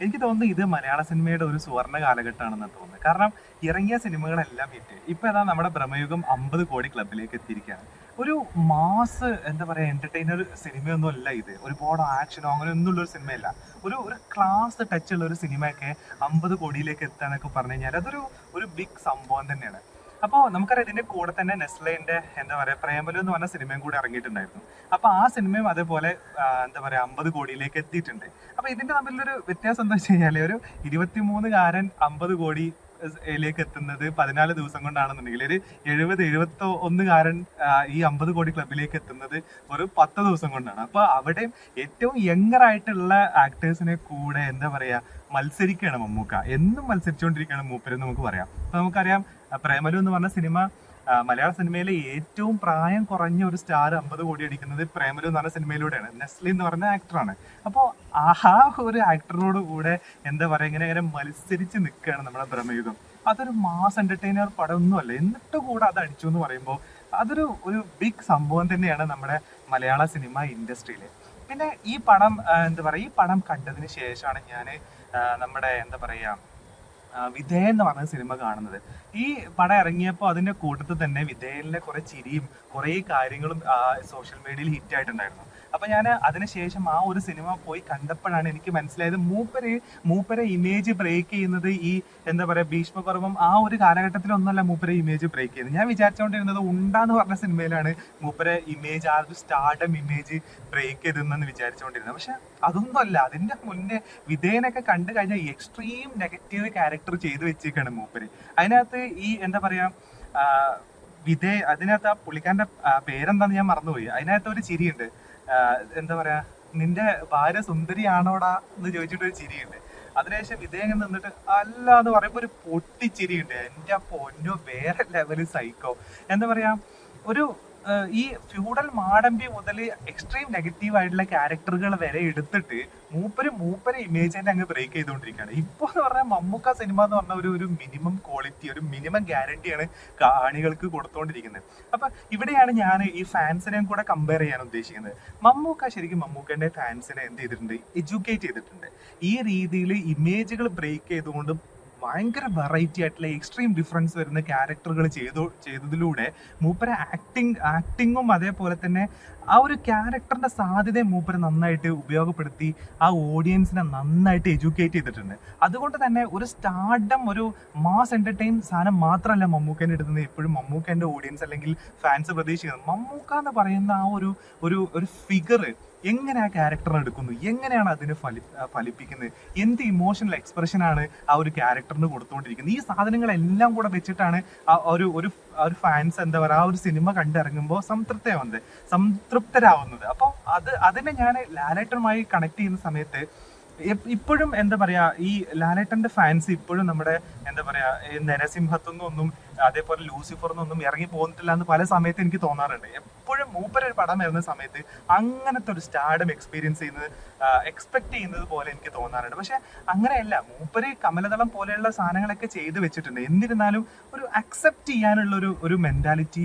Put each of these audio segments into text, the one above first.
എനിക്ക് തോന്നുന്നു ഇത് മലയാള സിനിമയുടെ ഒരു സുവർണ കാലഘട്ടമാണെന്ന് തോന്നുന്നത്. കാരണം ഇറങ്ങിയ സിനിമകളെല്ലാം ഹിറ്റ് ഇപ്പൊ ഏതാ നമ്മുടെ ബ്രഹ്മയുഗം അമ്പത് കോടി ക്ലബിലേക്ക് എത്തിയിരിക്കുകയാണ്. ഒരു മാസ് എന്താ പറയാ എന്റർടൈനർ സിനിമയൊന്നും അല്ല ഇത്. ഒരുപാട് ആക്ഷനോ അങ്ങനെ ഒന്നും ഉള്ള ഒരു സിനിമയല്ല. ഒരു ഒരു ക്ലാസ് ടച്ച് ഉള്ള ഒരു സിനിമയൊക്കെ അമ്പത് കോടിയിലേക്ക് എത്താന്നൊക്കെ പറഞ്ഞു കഴിഞ്ഞാൽ അതൊരു ഒരു ബിഗ് സംഭവം തന്നെയാണ്. അപ്പോൾ നമുക്കറിയാം ഇതിന്റെ കൂടെ തന്നെ നെസ്ലേന്റെ എന്താ പറയാ പ്രേമലു എന്ന് പറഞ്ഞ സിനിമയും കൂടി ഇറങ്ങിയിട്ടുണ്ടായിരുന്നു. അപ്പോൾ ആ സിനിമയും അതേപോലെ എന്താ പറയാ അമ്പത് കോടിയിലേക്ക് എത്തിയിട്ടുണ്ട്. അപ്പോൾ ഇതിന്റെ തമ്മിലൊരു വ്യത്യാസം എന്താ വെച്ച് കഴിഞ്ഞാൽ ഒരു ഇരുപത്തിമൂന്നുകാരൻ അമ്പത് കോടി ലേക്ക് എത്തുന്നത് പതിനാല് ദിവസം കൊണ്ടാണെന്നുണ്ടെങ്കിൽ ഒരു എഴുപത് എഴുപത്തി ഒന്ന് കാരൻ ഈ അമ്പത് കോടി ക്ലബിലേക്ക് എത്തുന്നത് ഒരു പത്ത് ദിവസം കൊണ്ടാണ്. അപ്പൊ അവിടെയും ഏറ്റവും യങ്ങർ ആയിട്ടുള്ള ആക്ടേഴ്സിനെ കൂടെ എന്താ പറയാ മത്സരിക്കുകയാണ് മമ്മൂക്ക. എന്നും മത്സരിച്ചുകൊണ്ടിരിക്കുകയാണ് മൂപ്പരെന്ന് നമുക്ക് പറയാം. അപ്പൊ നമുക്കറിയാം പ്രേമലു എന്ന് പറഞ്ഞ സിനിമ മലയാള സിനിമയിലെ ഏറ്റവും പ്രായം കുറഞ്ഞ ഒരു സ്റ്റാർ അമ്പത് കോടി അടിക്കുന്നത് പ്രേമലു എന്ന് പറഞ്ഞ സിനിമയിലൂടെയാണ്. നെസ്ലി എന്ന് പറഞ്ഞ ആക്ടറാണ് അപ്പോൾ ആ ഒരു ആക്ടറിനോട് കൂടെ എന്താ പറയുക ഇങ്ങനെ ഇങ്ങനെ മത്സരിച്ച് നിൽക്കുകയാണ് നമ്മുടെ ബ്രഹ്മയുഗം അതൊരു മാസ് എന്റർടൈനർ പടമൊന്നുമല്ല. എന്നിട്ട് കൂടെ അത് അടിച്ചു എന്ന് പറയുമ്പോൾ അതൊരു ഒരു ബിഗ് സംഭവം തന്നെയാണ് നമ്മുടെ മലയാള സിനിമ ഇൻഡസ്ട്രിയിൽ പിന്നെ ഈ പടം എന്താ പറയുക ഈ പടം കണ്ടതിന് ശേഷമാണ് ഞാൻ നമ്മുടെ എന്താ പറയാ ആ, വിധേയൻ എന്ന് പറഞ്ഞ സിനിമ കാണുന്നത്. ഈ പടം ഇറങ്ങിയപ്പോൾ അതിന്റെ കൂട്ടത്തിൽ തന്നെ വിധേയനിലെ കുറെ ചിരിയും കുറെ കാര്യങ്ങളും സോഷ്യൽ മീഡിയയിൽ ഹിറ്റ് ആയിട്ടുണ്ടായിരുന്നു. അപ്പൊ ഞാൻ അതിനുശേഷം ആ ഒരു സിനിമ പോയി കണ്ടപ്പോഴാണ് എനിക്ക് മനസ്സിലായത് മൂപ്പര് മൂപ്പരെ ഇമേജ് ബ്രേക്ക് ചെയ്യുന്നത് ഈ എന്താ പറയാ ഭീഷ്മപർവം ആ ഒരു കാലഘട്ടത്തിലൊന്നല്ല മൂപ്പരെ ഇമേജ് ബ്രേക്ക് ചെയ്യുന്നത്. ഞാൻ വിചാരിച്ചുകൊണ്ടിരുന്നത് ഉണ്ടാന്ന് പറഞ്ഞ സിനിമയിലാണ് മൂപ്പരെ ഇമേജ് ആ ഒരു സ്റ്റാർഡം ഇമേജ് ബ്രേക്ക് ചെയ്തെന്ന് വിചാരിച്ചുകൊണ്ടിരുന്നത് പക്ഷെ അതൊന്നും അല്ല അതിന്റെ മുന്നേ വിധേയനൊക്കെ കണ്ടു കഴിഞ്ഞാൽ എക്സ്ട്രീം നെഗറ്റീവ് ക്യാരക്ടർ ചെയ്തു വെച്ചേക്കാണ് മൂപ്പര്. അതിനകത്ത് ഈ എന്താ പറയാ വിധേ അതിനകത്ത് ആ പുള്ളിക്കാരന്റെ പേരെന്താന്ന് ഞാൻ മറന്നുപോയി. അതിനകത്ത് ഒരു ചിരിയുണ്ട്. എന്താ പറയാ നിന്റെ ഭാര്യ സുന്ദരിയാണോടാ? എന്ന് ചോദിച്ചിട്ട് ഒരു ചിരിയുണ്ട്. അതിനുശേഷം വിധേയൻ നിന്നിട്ട് അല്ല എന്ന് പറയുമ്പോ ഒരു പൊട്ടിച്ചിരിയുണ്ട്. എന്റെ പൊന്നു വേറെ ലെവൽ സൈക്കോ എന്താ പറയാ ഒരു ഈ ഫ്യൂഡൽ മാടമ്പി മുതൽ എക്സ്ട്രീം നെഗറ്റീവ് ആയിട്ടുള്ള ക്യാരക്ടറുകൾ വരെ എടുത്തിട്ട് മൂപ്പര് മൂപ്പര് ഇമേജ് തന്നെ അങ്ങ് ബ്രേക്ക് ചെയ്തുകൊണ്ടിരിക്കുകയാണ് ഇപ്പൊ എന്ന് പറഞ്ഞാൽ മമ്മൂക്ക സിനിമ എന്ന് പറഞ്ഞ ഒരു ഒരു മിനിമം ക്വാളിറ്റി ഒരു മിനിമം ഗ്യാരണ്ടിയാണ് കാണികൾക്ക് കൊടുത്തുകൊണ്ടിരിക്കുന്നത് അപ്പൊ ഇവിടെയാണ് ഞാൻ ഈ ഫാൻസിനെയും കൂടെ കമ്പയർ ചെയ്യാൻ ഉദ്ദേശിക്കുന്നത്. മമ്മൂക്ക ശരിക്കും മമ്മൂക്കന്റെ ഫാൻസിനെ എന്ത് ചെയ്തിട്ടുണ്ട്? എഡ്യൂക്കേറ്റ് ചെയ്തിട്ടുണ്ട്. ഈ രീതിയിൽ ഇമേജുകൾ ബ്രേക്ക് ചെയ്തുകൊണ്ട് ഭയങ്കര വെറൈറ്റി ആയിട്ടുള്ള എക്സ്ട്രീം ഡിഫറൻസ് വരുന്ന ക്യാരക്ടറുകൾ ചെയ്തു ചെയ്തതിലൂടെ മൂപ്പര ആക്ടിങ് ആക്ടിങ്ങും അതേപോലെ തന്നെ ആ ഒരു ക്യാരക്ടറിന്റെ സാധ്യതയെ മൂപ്പര് നന്നായിട്ട് ഉപയോഗപ്പെടുത്തി ആ ഓഡിയൻസിനെ നന്നായിട്ട് എഡ്യൂക്കേറ്റ് ചെയ്തിട്ടുണ്ട്. അതുകൊണ്ട് തന്നെ ഒരു സ്റ്റാർഡം ഒരു മാസ് എന്റർടൈൻ സാധനം മാത്രമല്ല മമ്മൂക്കേന്റെ എടുക്കുന്നത് എപ്പോഴും മമ്മൂക്കേന്റെ ഓഡിയൻസ് അല്ലെങ്കിൽ ഫാൻസ് പ്രതീക്ഷിക്കുന്നത്. മമ്മൂക്ക എന്ന് പറയുന്ന ആ ഒരു ഒരു ഒരു ഫിഗർ എങ്ങനെ ആ ക്യാരക്ടർ എടുക്കുന്നു? എങ്ങനെയാണ് അതിനെ ഫലി ഫലിപ്പിക്കുന്നത്? എന്ത് ഇമോഷണൽ എക്സ്പ്രഷനാണ് ആ ഒരു ക്യാരക്ടറിന് കൊടുത്തുകൊണ്ടിരിക്കുന്നത് ഈ സാധനങ്ങളെല്ലാം കൂടെ വെച്ചിട്ടാണ് ഒരു ഒരു ഒരു ഫാൻസ് എന്താ പറയുക ആ ഒരു സിനിമ കണ്ടിറങ്ങുമ്പോൾ സംതൃപ്തയാവുന്നത് സംതൃപ്തരാവുന്നത്. അപ്പോൾ അത് അതിനെ ഞാൻ ലാലേട്ടനുമായി കണക്ട് ചെയ്യുന്ന സമയത്ത് ഇപ്പോഴും എന്താ പറയാ ഈ ലാലേട്ടന്റെ ഫാൻസ് ഇപ്പോഴും നമ്മുടെ എന്താ പറയാ ഈ നരസിംഹത്തുനിന്നൊന്നും അതേപോലെ ലൂസിഫർ എന്നൊന്നും ഇറങ്ങി പോകുന്നിട്ടില്ല എന്ന് പല സമയത്ത് എനിക്ക് തോന്നാറുണ്ട്. എപ്പോഴും മൂപ്പര ഒരു പടം വരുന്ന സമയത്ത് അങ്ങനത്തെ ഒരു സ്റ്റാർഡം എക്സ്പീരിയൻസ് ചെയ്യുന്നത് എക്സ്പെക്ട് ചെയ്യുന്നത് പോലെ എനിക്ക് തോന്നാറുണ്ട്. പക്ഷെ അങ്ങനെയല്ല. മൂപ്പര് കമലതളം പോലെയുള്ള സാധനങ്ങളൊക്കെ ചെയ്തു വെച്ചിട്ടുണ്ട്. എന്നിരുന്നാലും ഒരു അക്സെപ്റ്റ് ചെയ്യാനുള്ള ഒരു ഒരു മെന്റാലിറ്റി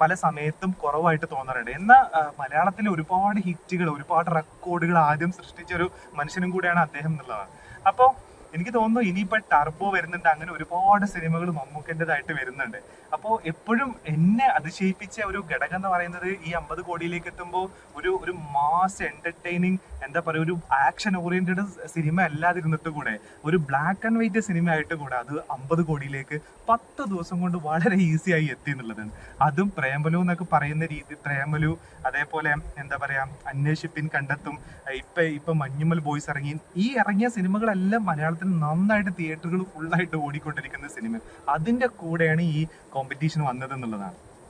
പല സമയത്തും കുറവായിട്ട് തോന്നാറുണ്ട്. എന്നാൽ മലയാളത്തിലെ ഒരുപാട് ഹിറ്റുകൾ ഒരുപാട് റെക്കോർഡുകൾ ആദ്യം സൃഷ്ടിച്ച ഒരു മനുഷ്യനും കൂടെയാണ് അദ്ദേഹം എന്നുള്ളതാണ്. അപ്പോൾ എനിക്ക് തോന്നുന്നു ഇനിയിപ്പോ ടർബോ വരുന്നുണ്ട്. അങ്ങനെ ഒരുപാട് സിനിമകൾ മമ്മൂക്കന്റെതായിട്ട് വരുന്നുണ്ട്. അപ്പോൾ എപ്പോഴും എന്നെ അതിശയിപ്പിച്ച ഒരു ഘടകം എന്ന് പറയുന്നത് ഈ അമ്പത് കോടിയിലേക്ക് എത്തുമ്പോൾ ഒരു ഒരു മാസ് എന്റർടൈനിങ് എന്താ പറയുക ഒരു ആക്ഷൻ ഓറിയന്റഡ് സിനിമ അല്ലാതിരുന്നിട്ട് കൂടെ ഒരു ബ്ലാക്ക് ആൻഡ് വൈറ്റ് സിനിമ ആയിട്ട് കൂടെ അത് അമ്പത് കോടിയിലേക്ക് പത്ത് ദിവസം കൊണ്ട് വളരെ ഈസി ആയി എത്തി എന്നുള്ളതാണ്. അതും പ്രേമലു എന്നൊക്കെ പറയുന്ന രീതി പ്രേമലു അതേപോലെ എന്താ പറയാ അന്വേഷിപ്പിൻ കണ്ടെത്തും. ഇപ്പൊ ഇപ്പൊ മഞ്ഞുമൽ ബോയ്സ് ഇറങ്ങി. ഈ ഇറങ്ങിയ സിനിമകളെല്ലാം മലയാളത്തിൽ നന്നായിട്ട് തിയേറ്ററുകൾ ഫുള്ളായിട്ട് ഓടിക്കൊണ്ടിരിക്കുന്ന സിനിമ അതിന്റെ കൂടെയാണ് ഈ കോമ്പറ്റീഷൻ വന്നത് എന്നുള്ളതാണ്